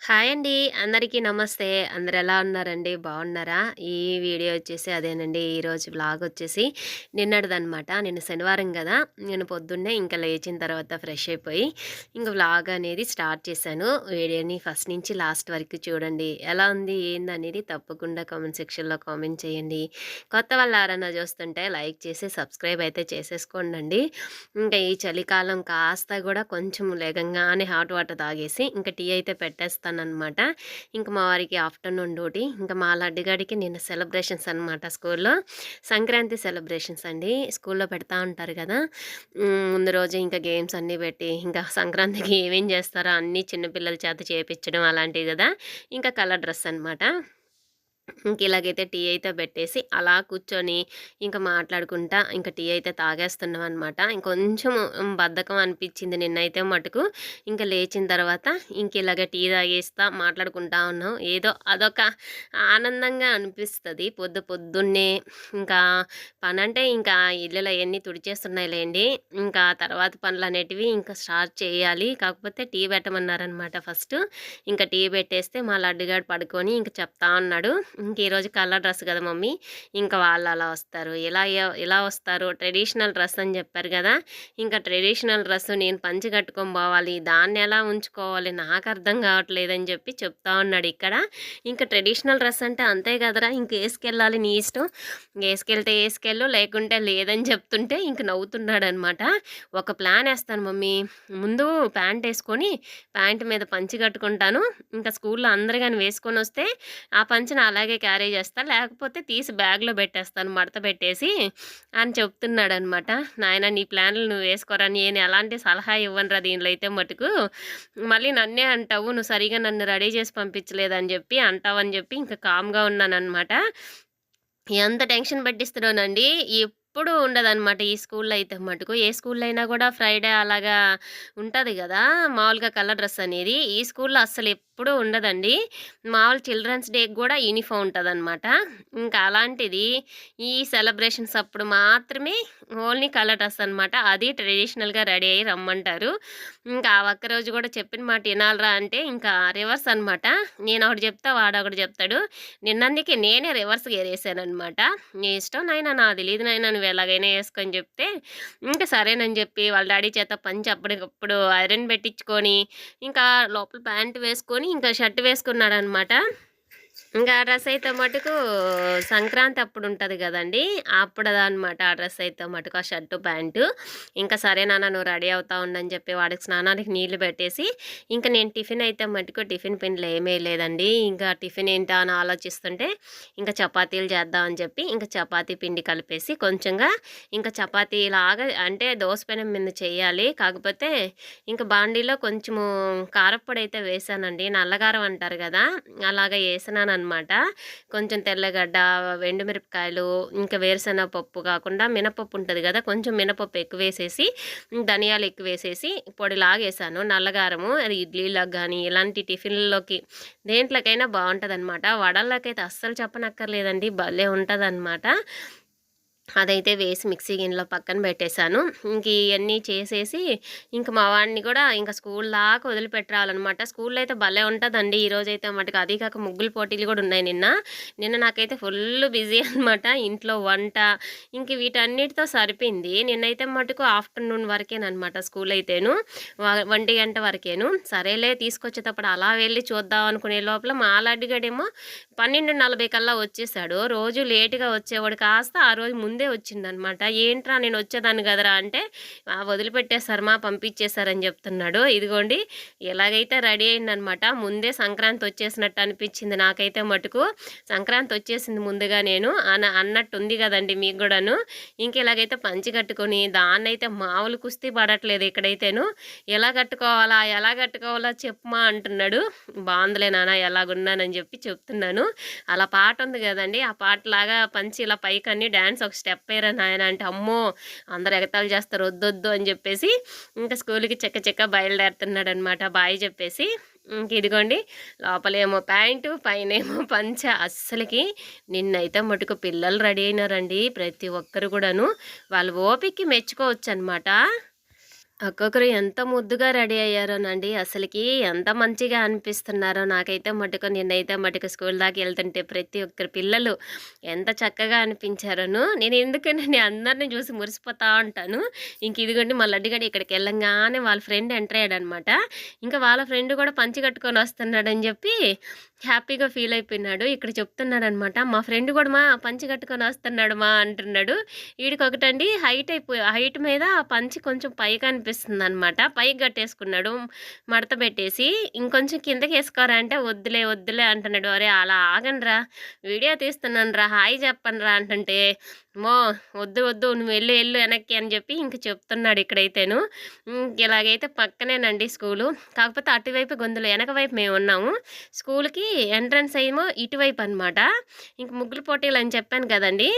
Hi అండి. అందరికీ నమస్తే. అందరు ఎలా ఉన్నారండి? బాగున్నారా? ఈ వీడియో వచ్చేసి అదేనండి. ఈరోజు వ్లాగ్ వచ్చేసి నిన్నటిదనమాట. నేను శనివారం కదా నేను పొద్దున్నే ఇంకా లేచిన తర్వాత ఫ్రెష్ అయిపోయి ఇంక వ్లాగ్ అనేది స్టార్ట్ చేశాను. వీడియోని ఫస్ట్ నుంచి లాస్ట్ వరకు చూడండి. ఎలా ఉంది? ఏంది అనేది తప్పకుండా కామెంట్ సెక్షన్‌లో కామెంట్ చేయండి. కొత్త వాళ్ళు ఎవరైనా చూస్తుంటే లైక్ చేసి సబ్స్క్రైబ్ అయితే చేసేసుకోండండి. ఇంకా ఈ చలికాలం కాస్త కూడా కొంచెం లేగంగానే హాట్ వాటర్ తాగేసి ఇంకా టీ అయితే పెట్టేస్తాను. అనమాట ఇంకా మా వారికి ఆఫ్టర్నూన్ డ్యూటీ. ఇంకా మా లడ్డుగాడికి నిన్న సెలబ్రేషన్స్ అనమాట స్కూల్లో. సంక్రాంతి సెలబ్రేషన్స్ అండి. స్కూల్లో పెడతా ఉంటారు కదా. ముందు రోజు ఇంకా గేమ్స్ అన్నీ పెట్టి ఇంకా సంక్రాంతికి ఏమేం చేస్తారో అన్నీ చిన్నపిల్లల చేత చేపించడం అలాంటివి కదా. ఇంకా కలర్ డ్రెస్ అనమాట. ఇంక ఇలాగైతే టీ అయితే పెట్టేసి అలా కూర్చొని ఇంకా మాట్లాడుకుంటా ఇంకా టీ అయితే తాగేస్తున్నాం అనమాట ఇంకొంచెం బద్ధకం అనిపించింది నిన్నైతే మటుకు. ఇంకా లేచిన తర్వాత ఇంక ఇలాగ టీ తాగేస్తా మాట్లాడుకుంటా ఉన్నాం. ఏదో అదొక ఆనందంగా అనిపిస్తుంది. పొద్దు పొద్దున్నే ఇంకా పని అంటే ఇంకా ఇల్లులో ఎన్ని తుడిచేస్తున్నాయిలేండి. ఇంకా తర్వాత పనులు అనేటివి ఇంకా స్టార్ట్ చేయాలి. కాకపోతే టీ పెట్టమన్నారనమాట ఫస్ట్. ఇంకా టీ పెట్టేస్తే మా లడ్డుగాడు పడుకొని ఇంకా చెప్తా ఉన్నాడు. ఇంక ఈరోజు కలర్ డ్రెస్ కదా మమ్మీ. ఇంకా వాళ్ళు అలా వస్తారు. ఎలా ఎలా వస్తారు. ట్రెడిషనల్ డ్రెస్ అని చెప్పారు కదా. ఇంకా ట్రెడిషనల్ డ్రెస్ నేను పంచి కట్టుకొని పోవాలి. దాన్ని ఎలా ఉంచుకోవాలి? నాకు అర్థం కావట్లేదు అని చెప్పి చెప్తా ఉన్నాడు ఇక్కడ. ఇంకా ట్రెడిషనల్ డ్రెస్ అంటే అంతే కదరా. ఇంక వేసుకెళ్ళాలి నీ ఇష్టం. వేసుకెళ్తే వేసుకెళ్ళు లేకుంటే లేదని చెప్తుంటే ఇంక నవ్వుతున్నాడు అనమాట ఒక ప్లాన్ వేస్తాను మమ్మీ. ముందు ప్యాంట్ వేసుకొని ప్యాంట్ మీద పంచి కట్టుకుంటాను. ఇంకా స్కూల్లో అందరు కానీ వేసుకొని వస్తే ఆ పంచిని అలాగే అలాగే క్యారీ చేస్తా. లేకపోతే తీసి బ్యాగ్లో పెట్టేస్తాను మడత పెట్టేసి అని చెప్తున్నాడు అనమాట నాయన నీ ప్లాన్లు నువ్వు వేసుకోరా? నేను ఎలాంటి సలహా ఇవ్వనురా దీనిలో అయితే మటుకు. మళ్ళీ నన్నే అంటావు నువ్వు సరిగా నన్ను రెడీ చేసి పంపించలేదని చెప్పి అంటావని చెప్పి ఇంకా కామ్గా ఉన్నానమాట ఎంత టెన్షన్ పట్టిస్తున్నానండి? ఎప్పుడు ఉండదనమాట ఈ స్కూల్లో అయితే మటుకు. ఏ స్కూల్లో అయినా కూడా ఫ్రైడే అలాగా ఉంటుంది కదా మామూలుగా కలర్ డ్రెస్ అనేది. ఈ స్కూల్లో అస్సలు ఎప్పుడూ ఉండదండి. మామూలు చిల్డ్రన్స్ డేకి కూడా యూనిఫామ్ ఉంటుంది అనమాట ఇంకా అలాంటిది ఈ సెలబ్రేషన్స్ అప్పుడు మాత్రమే ఓన్లీ కలర్ డ్రెస్ అనమాట అది ట్రెడిషనల్గా రెడీ అయ్యి రమ్మంటారు. ఇంకా ఆ ఒక్కరోజు కూడా చెప్పిన మాట వినాలరా అంటే ఇంకా రివర్స్ అనమాట నేను ఒకటి చెప్తా వాడు ఒకటి చెప్తాడు. నిన్నందుకే నేనే రివర్స్గా ఏరేసాను అనమాట నీ ఇష్టం నాయన నా తెలియదు నాయన నువ్వు ఎలాగైనా వేసుకొని చెప్తే ఇంకా సరేనని చెప్పి వాళ్ళ డాడీ చేత పంచి అప్పటికప్పుడు ఐరన్ పెట్టించుకొని ఇంకా లోపల ప్యాంట్ వేసుకొని ఇంకా షర్ట్ వేసుకున్నాడనమాట. ఇంకా ఆ డ్రెస్ అయితే మటుకు సంక్రాంతి అప్పుడు ఉంటుంది కదండి. అప్పుడు అనమాట ఆ డ్రెస్ అయితే మటుకు ఆ షర్టు ప్యాంటు. ఇంకా సరే నాన్న నువ్వు రెడీ అవుతా ఉండని చెప్పి వాడికి స్నానానికి నీళ్ళు పెట్టేసి ఇంకా నేను టిఫిన్ అయితే మటుకు టిఫిన్ పిండిలో ఏమీ లేదండి. ఇంకా టిఫిన్ ఏంటా అని ఆలోచిస్తుంటే ఇంకా చపాతీలు చేద్దామని చెప్పి ఇంకా చపాతీ పిండి కలిపేసి కొంచెంగా ఇంకా చపాతీ లాగా అంటే దోసపెనం మీద చేయాలి. కాకపోతే ఇంకా బాండీలో కొంచెము కారప్పొడి అయితే వేసానండి. నల్లగారం అంటారు కదా అలాగా వేసినాను అనమాట. కొంచెం తెల్లగడ్డ ఎండుమిరపకాయలు ఇంకా వేరుశనగ పప్పు కాకుండా మినపప్పు ఉంటుంది కదా కొంచెం మినపప్పు ఎక్కువ వేసేసి ధనియాలు ఎక్కువ వేసేసి పొడి లాగేసాను. నల్లగారము అది ఇడ్లీలకు కానీ ఇలాంటి టిఫిన్లలోకి దేంట్లోకైనా బాగుంటుంది అనమాట వడల్లోకైతే అస్సలు చెప్పనక్కర్లేదండి భలే ఉంటుంది అనమాట అదైతే వేసి మిక్సీ గిన్నెలో పక్కన పెట్టేశాను. ఇంక ఇవన్నీ చేసేసి ఇంక మా వాడిని కూడా ఇంకా స్కూల్ దాకా వదిలిపెట్టరావాలన్నమాట స్కూల్లో అయితే భలే ఉంటుందండి. ఈరోజు అయితే మటుకు అది కాక ముగ్గులు పోటీలు కూడా ఉన్నాయి నిన్న. నిన్న నాకైతే ఫుల్ బిజీ అనమాట ఇంట్లో వంట ఇంక వీటన్నిటితో సరిపోయింది. నిన్నైతే మటుకు ఆఫ్టర్నూన్ వరకేనమాట స్కూల్ అయితేను. ఒంటి గంట వరకేను. సరేలే తీసుకొచ్చేటప్పుడు అలా వెళ్ళి చూద్దాం అనుకునే లోపల మా ఆలాడిగాడేమో పన్నెండు నలభై కల్లా వచ్చేసాడు. రోజు లేటుగా వచ్చేవాడు. కాస్త ఆ రోజు ముందు ముందే వచ్చిందనమాట. ఏంట్రా నేను వచ్చేదాన్ని కదరా? అంటే వదిలిపెట్టేశారు మా పంపించేశారని చెప్తున్నాడు. ఇదిగోండి ఎలాగైతే రెడీ అయిందనమాట ముందే సంక్రాంతి వచ్చేసినట్టు అనిపించింది నాకైతే మటుకు. సంక్రాంతి వచ్చేసింది ముందుగా నేను అన్న అన్నట్టు ఉంది కదండి మీకు కూడాను. ఇంక ఇలాగైతే పంచి కట్టుకొని దాన్ని అయితే మామూలు కుస్తీ పడట్లేదు ఇక్కడైతేను. ఎలా కట్టుకోవాలా ఎలా కట్టుకోవాలా చెప్పమా అంటున్నాడు. బాగుందిలే నాన్న ఎలాగున్నానని చెప్పి చెప్తున్నాను. అలా పాట ఉంది కదండి ఆ పాటలాగా పంచి ఇలా పైకన్ని డ్యాన్స్ ఒక స్టెప్ చెప్పారా నాయన అంటే అమ్మో అందరు ఎగతాలు చేస్తారు వద్దొద్దు అని చెప్పేసి ఇంకా స్కూల్కి చెక్క చెక్క బయలుదేరుతున్నాడు అనమాట బాయ్ చెప్పేసి. ఇంక ఇదిగోండి లోపలేమో ప్యాంటు పైన ఏమో పంచ. అస్సలకి నిన్నైతే మటుకు పిల్లలు రెడీ అయినారండి ప్రతి ఒక్కరు కూడాను. వాళ్ళు ఓపికి మెచ్చుకోవచ్చు అనమాట ఒక్కొక్కరు ఎంత ముద్దుగా రెడీ అయ్యారోనండి. అసలకి ఎంత మంచిగా అనిపిస్తున్నారో నాకైతే మటుకు నిన్నైతే మటుకు స్కూల్ దాకా వెళ్తుంటే ప్రతి ఒక్కరు పిల్లలు ఎంత చక్కగా అనిపించారోను. నేను ఎందుకని అందరిని చూసి మురిసిపోతా ఉంటాను. ఇంక ఇదిగోండి మా లడ్డుగాడు ఇక్కడికి వెళ్ళంగానే వాళ్ళ ఫ్రెండ్ ఎంటర్ అయ్యాడనమాట. ఇంకా వాళ్ళ ఫ్రెండ్ కూడా పంచి కట్టుకొని వస్తున్నాడని చెప్పి హ్యాపీగా ఫీల్ అయిపోయినాడు. ఇక్కడ చెప్తున్నాడనమాట. మా ఫ్రెండ్ కూడా మా పంచి కట్టుకొని వస్తున్నాడు మా అంటున్నాడు. వీడికొకటండి హైట్ అయిపోయి హైట్ మీద ఆ పంచి కొంచెం పైకి అనిపిస్తుందనమాట. పైకి కట్టేసుకున్నాడు. మడత పెట్టేసి ఇంకొంచెం కిందకేసుకోరా అంటే వద్దులే, వద్దులే అంటున్నాడు. అరే అలా ఆగండిరా వీడియో తీస్తున్నానురా హాయ్ చెప్పండిరా అంటుంటే మో వద్దు, వద్దు నువ్వు వెళ్ళు, వెళ్ళు వెనక్కి అని చెప్పి ఇంక చెప్తున్నాడు ఇక్కడైతేను. ఇలాగైతే పక్కనేనండి స్కూలు. కాకపోతే అటువైపు గొంతులు వెనక వైపు మేమున్నాము. స్కూల్కి ఎంట్రన్స్ ఏమో ఇటువైపు అనమాట. ఇంక ముగ్గుల అని చెప్పాను కదండీ!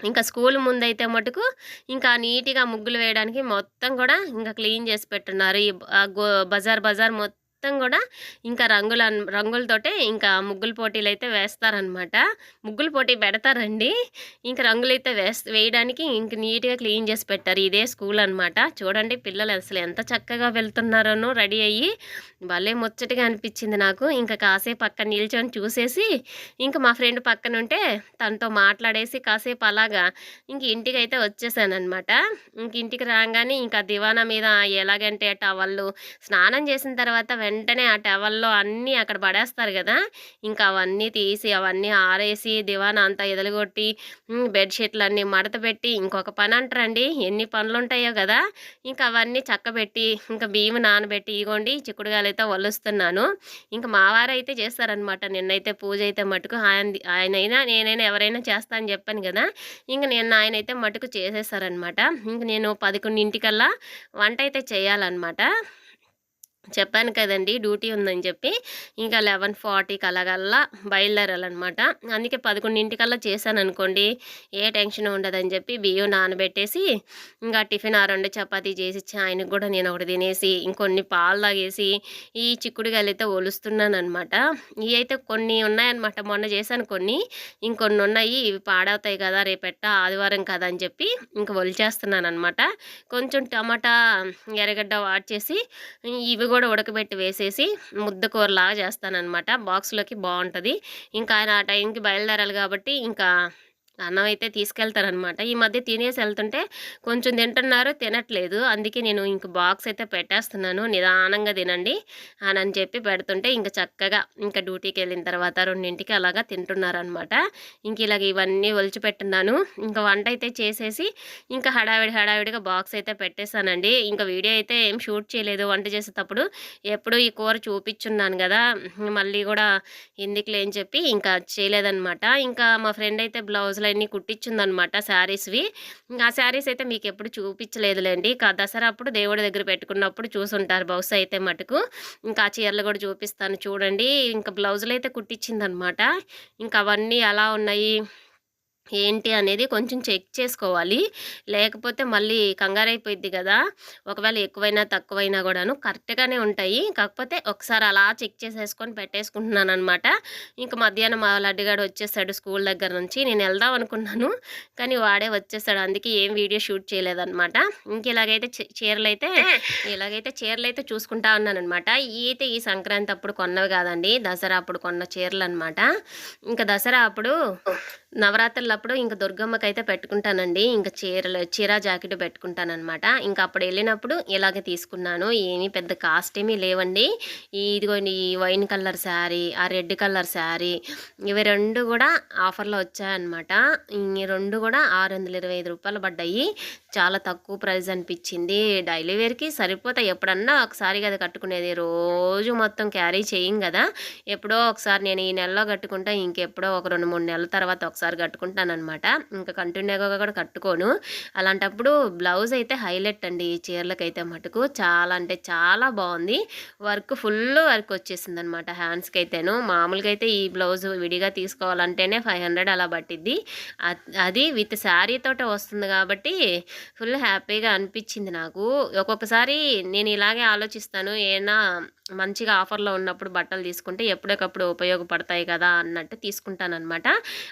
ఇంకా స్కూల్ ముందైతే మటుకు ఇంకా నీట్‌గా ముగ్గులు వేయడానికి మొత్తం కూడా ఇంకా క్లీన్ చేసి పెట్టున్నారు. ఈ బజార్ బజార్ మొత్తం మొత్తం కూడా ఇంకా రంగుల రంగులతోటే ఇంకా ముగ్గుల పోటీలు అయితే వేస్తారనమాట. ముగ్గుల పోటీ పెడతారండి. ఇంకా రంగులైతే వేస్ వేయడానికి ఇంక నీట్‌గా క్లీన్ చేసి పెట్టారు. ఇదే స్కూల్ అనమాట. చూడండి పిల్లలు అసలు ఎంత చక్కగా వెళ్తున్నారోనో రెడీ అయ్యి. భలే ముచ్చటగా అనిపించింది నాకు. ఇంకా కాసేపు పక్కన నిల్చొని చూసేసి ఇంక మా ఫ్రెండ్ పక్కన ఉంటే తనతో మాట్లాడేసి కాసేపు అలాగా ఇంక ఇంటికి అయితే వచ్చేసానమాట ఇంక ఇంటికి రాగానే ఇంకా దివానా మీద ఎలాగంటే టవల్లు స్నానం చేసిన తర్వాత వెంటనే ఆ టవల్‌లో అన్నీ అక్కడ పడేస్తారు కదా. ఇంకా అవన్నీ తీసి అవన్నీ ఆరేసి దివాన అంతా ఎదలగొట్టి బెడ్షీట్లు బెడ్‌షీట్‌లన్నీ మడత పెట్టి ఇంకొక అంటారండి. ఎన్ని పనులుంటాయో కదా. ఇంకా అవన్నీ చక్కబెట్టి ఇంకా బియ్యం నానబెట్టి ఇగోండి చిక్కుడుగాయలైతే వలుస్తున్నాను. ఇంక మావారు అయితే చేస్తారనమాట. నిన్నైతే పూజ అయితే మటుకు ఆయన ఆయనైనా నేనైనా ఎవరైనా చేస్తా అని చెప్పాను కదా. ఇంక నిన్న అయితే మటుకు చేసేసారనమాట. ఇంక నేను పదకొండింటికల్లా వంట అయితే చేయాలన్నమాట చెప్పాను కదండీ! డ్యూటీ ఉందని చెప్పి. ఇంకా 11:40కి అలాగల్లా బయలుదేరాలన్నమాట అందుకే పదకొన్నింటికల్లా చేశాను అనుకోండి ఏ టెన్షన్ ఉండదని చెప్పి బియ్యం నానబెట్టేసి ఇంకా టిఫిన్ ఆ రెండు చపాతీ చేసిచ్చి ఆయనకి కూడా నేను ఒకటి తినేసి ఇంకొన్ని పాలు తాగేసి ఈ చిక్కుడుగాయలైతే ఒలుస్తున్నాననమాట. ఇయైతే కొన్ని ఉన్నాయన్నమాట. మొన్న చేశాను కొన్ని. ఇంకొన్ని ఉన్నాయి. ఇవి పాడవుతాయి కదా! రేపెట్ట ఆదివారం కదా! అని చెప్పి ఇంక ఒలిచేస్తున్నాననమాట. కొంచెం టమాటా, ఎర్రగడ్డ వాడ్చేసి ఇవి కూడా ఉడకబెట్టి వేసేసి ముద్ద కూరలాగా చేస్తాననమాట. బాక్స్‌లోకి బాగుంటుంది ఇంకా ఆయన ఆ టైంకి బయలుదేరాలి కాబట్టి ఇంకా అన్నం అయితే తీసుకెళ్తారనమాట. ఈ మధ్య తినేసి వెళ్తుంటే కొంచెం తింటున్నారు, తినట్లేదు. అందుకే నేను ఇంక బాక్స్ అయితే పెట్టేస్తున్నాను. నిదానంగా తినండి అని అని చెప్పి పెడుతుంటే ఇంకా చక్కగా ఇంకా డ్యూటీకి వెళ్ళిన తర్వాత రెండింటికి అలాగా తింటున్నారనమాట. ఇంక ఇలాగ ఇవన్నీ ఒలిచిపెట్టున్నాను. ఇంకా వంట అయితే చేసేసి ఇంకా హడావిడి హడావిడిగా బాక్స్ అయితే పెట్టేసానండి. ఇంకా వీడియో అయితే ఏం షూట్ చేయలేదు వంట చేసేటప్పుడు. ఎప్పుడు ఈ కూర చూపించున్నాను కదా మళ్ళీ కూడా ఎందుకులే అని చెప్పి ఇంకా చేయలేదనమాట. ఇంకా మా ఫ్రెండ్ అయితే బ్లౌజులన్నీ కుట్టిచ్చిందనమాట శారీస్‌వి. ఆ శారీస్ అయితే మీకెప్పుడు చూపించలేదులేండి క దసరా అప్పుడు దేవుడి దగ్గర పెట్టుకున్నప్పుడు చూసుంటారు బహుశా అయితే మటుకు. ఇంకా ఆ చీరలు కూడా చూపిస్తాను చూడండి. ఇంకా బ్లౌజులు అయితే కుట్టించిందనమాట ఇంకా అవన్నీ ఎలా ఉన్నాయి ఏంటి అనేది కొంచెం చెక్ చేసుకోవాలి. లేకపోతే మళ్ళీ కంగారైపోయిద్ది గదా! ఒకవేళ ఎక్కువైనా, తక్కువైనా గూడాను కరెక్ట్‌గానే ఉంటాయి. కాకపోతే ఒకసారి అలా చెక్ చేసేసుకొని పెట్టేసుకుంటున్నాననమాట. ఇంక మధ్యాహ్నం మా లడ్డుగాడు వచ్చేసాడు స్కూల్ దగ్గర నుంచి. నేను ఎళ్దాం అనుకున్నాను. కానీ వాడే వచ్చేసాడు. అందుకే ఏం వీడియో షూట్ చేయలేదనమాట. ఇంక ఇలాగైతే చీ చీరలైతే ఇలాగైతే చీరలైతే చూసుకుంటా ఉన్నాననమాట. ఇయైతే ఈ సంక్రాంతి అప్పుడు కొన్నవి గాదండి. దసరా అప్పుడు కొన్న చీరలనమాట. ఇంక దసరా అప్పుడు ఇంకా దుర్గమ్మకి అయితే పెట్టుకుంటానండి. ఇంకా చీరలు చీర, జాకెట్ పెట్టుకుంటానమాట ఇంకా అప్పుడు వెళ్ళినప్పుడు ఇలాగే తీసుకున్నాను. ఏమి పెద్ద కాస్ట్ ఏమీ లేవండి. ఇదిగోండి ఈ వైన్ కలర్ శారీ, ఆ రెడ్ కలర్ శారీ ఇవి రెండు కూడా ఆఫర్‌లో వచ్చాయన్నమాట. ఈ 2 గూడా రూ. 625 పడ్డాయి. చాలా తక్కువ ప్రైస్ అనిపించింది డైలీ వేర్‌కి సరిపోతాయి. ఎప్పుడన్నా ఒకసారి కదా కట్టుకునేది. రోజు మొత్తం క్యారీ చేయం కదా ఎప్పుడో ఒకసారి నేను ఈ నెలలో కట్టుకుంటా. ఇంకెప్పుడో ఒక 2, 3 నెలల తర్వాత ఒకసారి కట్టుకుంటాను అనమాట ఇంకా కంటిన్యూగా కూడా కట్టుకోను. అలాంటప్పుడు బ్లౌజ్ అయితే హైలైట్ అండి. ఈ చీరలకైతే మటుకు చాలా అంటే చాలా బాగుంది వర్క్ ఫుల్ వర్క్ వచ్చేసింది అనమాట హ్యాండ్స్కి అయితేను మామూలుగా అయితే ఈ బ్లౌజ్ విడిగా తీసుకోవాలంటేనే 500 అలా పట్టిద్ది. అది విత్ శారీతోటే వస్తుంది కాబట్టి ఫుల్ హ్యాపీగా అనిపించింది నాకు. ఒక్కొక్కసారి నేను ఇలాగే ఆలోచిస్తాను. ఏనా మంచిగా ఆఫర్‌లో ఉన్నప్పుడు బట్టలు తీసుకుంటే ఎప్పటికప్పుడు ఉపయోగపడతాయి కదా! అన్నట్టు తీసుకుంటానమాట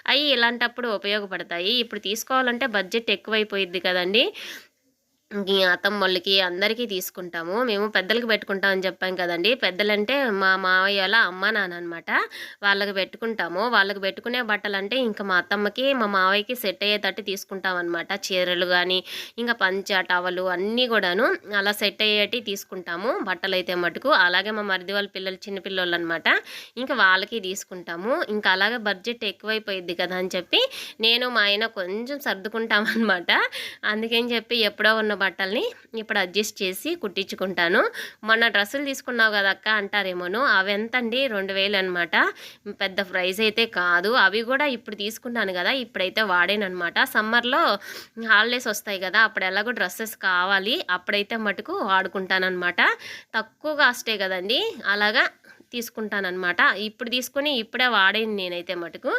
అవి ఇలాంటప్పుడు ఉపయోగపడతాయి. ఇప్పుడు తీసుకోవాలంటే బడ్జెట్ ఎక్కువైపోయిద్ది కదండీ! ఈ అత్తమ్మోళ్ళకి అందరికీ తీసుకుంటాము. మేము పెద్దలకి పెట్టుకుంటాం అని చెప్పాం కదండీ! పెద్దలంటే మా మావయ్యోళ్ళ అమ్మ, నాన్న అనమాట. వాళ్ళకి పెట్టుకుంటాము. వాళ్ళకి పెట్టుకునే బట్టలు అంటే ఇంకా మా అత్తమ్మకి, మా మావయ్యకి సెట్ అయ్యేటట్టు తీసుకుంటామనమాట. చీరలు కానీ ఇంకా పంచ, టవలు అన్నీ కూడాను అలా సెట్ అయ్యేటి తీసుకుంటాము. బట్టలైతే మటుకు. అలాగే మా మరిది వాళ్ళ పిల్లలు చిన్న అనమాట ఇంకా వాళ్ళకి తీసుకుంటాము. ఇంకా అలాగే బడ్జెట్ ఎక్కువైపోయింది కదా అని చెప్పి నేను, మా ఆయన కొంచెం సర్దుకుంటామన్నమాట అందుకని చెప్పి ఎప్పుడో ఉన్న బట్టల్ని ఇప్పుడు అడ్జస్ట్ చేసి కుట్టించుకుంటాను. మొన్న డ్రెస్సులు తీసుకున్నావు కదా అక్క అంటారేమోను అవి ఎంతండి? రెండు వేలు అనమాట పెద్ద ప్రైస్ అయితే కాదు. అవి కూడా ఇప్పుడు తీసుకున్నాను కదా ఇప్పుడైతే వాడేనమాట సమ్మర్లో హాలిడేస్ వస్తాయి కదా అప్పుడు ఎలాగో డ్రెస్సెస్ కావాలి. అప్పుడైతే మటుకు వాడుకుంటానమాట తక్కువ కాస్టే కదండి. అలాగా తీసుకుంటానమాట ఇప్పుడు తీసుకుని ఇప్పుడే వాడేది నేనైతే మటుకు.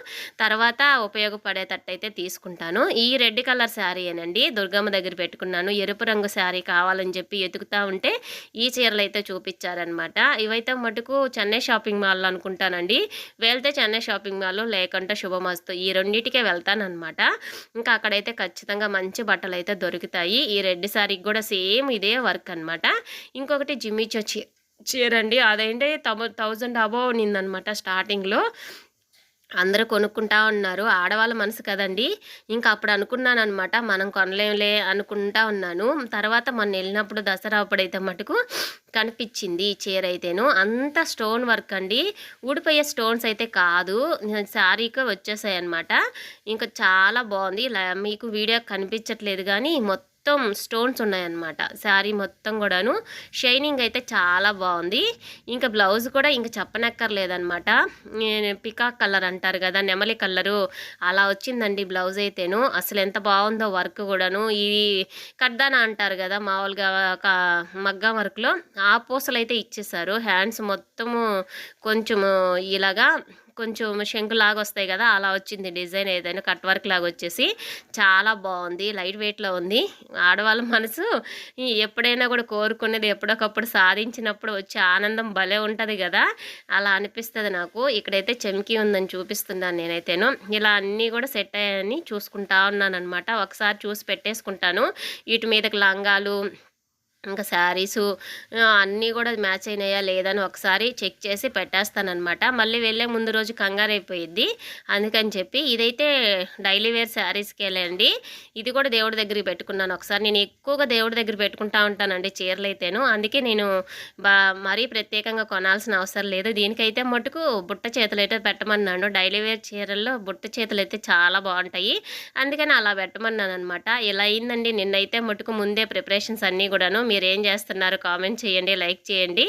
తర్వాత ఉపయోగపడేటట్టు అయితే తీసుకుంటాను. ఈ రెడ్ కలర్ శారీ ఏనండి దుర్గమ్మ దగ్గర పెట్టుకున్నాను. ఎరుపు రంగు శారీ కావాలని చెప్పి ఎతుకుతా ఉంటే ఈ చీరలు అయితే చూపించారనమాట ఇవైతే మటుకు చెన్నై షాపింగ్ మాల్లో అనుకుంటానండి. వెళ్తే చెన్నై షాపింగ్ మాల్ లేకుంటే శుభమస్తు. ఈ రెండింటికే వెళ్తానమాట ఇంకా అక్కడైతే ఖచ్చితంగా మంచి బట్టలు అయితే దొరుకుతాయి. ఈ రెడ్ శారీకి కూడా సేమ్ ఇదే వర్క్ అనమాట ఇంకొకటి జిమ్మిచ్చి వచ్చి చీరండి అదేంటి తమ థౌజండ్ అబోవ్ నిందనమాట స్టార్టింగ్లో. అందరూ కొనుక్కుంటా ఉన్నారు. ఆడవాళ్ళ మనసు కదండి. ఇంకా అప్పుడు అనుకున్నాను అనమాట మనం కొనలేంలే అనుకుంటా ఉన్నాను. తర్వాత మొన్న వెళ్ళినప్పుడు దసరా అప్పుడైతే మటుకు కనిపించింది ఈ చీర అయితేను. అంత స్టోన్ వర్క్ అండి. ఊడిపోయే స్టోన్స్ అయితే కాదు. శారీకి వచ్చేసాయి అనమాట ఇంకా చాలా బాగుంది. మీకు వీడియో కనిపించట్లేదు కానీ మొత్తం మొత్తం స్టోన్స్ ఉన్నాయన్నమాట. శారీ మొత్తం కూడాను. షైనింగ్ అయితే చాలా బాగుంది. ఇంకా బ్లౌజ్ కూడా ఇంకా చెప్పనక్కర్లేదనమాట పికాక్ కలర్ అంటారు కదా నెమలి కలరు. అలా వచ్చిందండి బ్లౌజ్ అయితేను. అసలు ఎంత బాగుందో వర్క్ కూడాను. ఈ కడ్దానా అంటారు కదా మామూలుగా మగ్గం వర్క్లో. ఆ పూసలు అయితే ఇచ్చేసారు. హ్యాండ్స్ మొత్తము కొంచెము ఇలాగా కొంచెం శంకులాగా వస్తాయి కదా అలా వచ్చింది డిజైన్ ఏదైనా కట్ వర్క్ లాగా వచ్చేసి. చాలా బాగుంది లైట్ వెయిట్లో ఉంది. ఆడవాళ్ళ మనసు ఎప్పుడైనా కూడా కోరుకునేది ఎప్పుడొకప్పుడు సాధించినప్పుడు వచ్చే ఆనందం భలే ఉంటుంది కదా. అలా అనిపిస్తుంది నాకు. ఇక్కడైతే చెమ్కి ఉందని చూపిస్తున్నాను నేనైతేను. ఇలా అన్నీ కూడా సెట్ అయ్యాయని చూసుకుంటా ఉన్నాను అనమాట ఒకసారి చూసి పెట్టేసుకుంటాను. వీటి మీదకి లంగాలు ఇంకా శారీసు అన్నీ కూడా మ్యాచ్ అయినాయా లేదని ఒకసారి చెక్ చేసి పెట్టేస్తానమాట మళ్ళీ వెళ్ళే ముందు రోజు కంగారు అయిపోయిద్ది. అందుకని చెప్పి ఇదైతే డైలీ వేర్ శారీస్కి వెళ్ళండి ఇది కూడా దేవుడి దగ్గరికి పెట్టుకున్నాను. ఒకసారి నేను ఎక్కువగా దేవుడి దగ్గర పెట్టుకుంటా ఉంటానండి చీరలు అయితేను అందుకే నేను బా మరీ ప్రత్యేకంగా కొనాల్సిన అవసరం లేదు. దీనికైతే మటుకు బుట్ట చేతులు అయితే పెట్టమన్నాను. డైలీ వేర్ చీరల్లో బుట్ట చేతులు అయితే చాలా బాగుంటాయి. అందుకని అలా పెట్టమన్నాను అనమాట ఇలా అయిందండి. నిన్నైతే మటుకు ముందే ప్రిపరేషన్స్ అన్నీ కూడాను. మీరు ఏం చేస్తున్నారు? కామెంట్ చేయండి లైక్ చేయండి.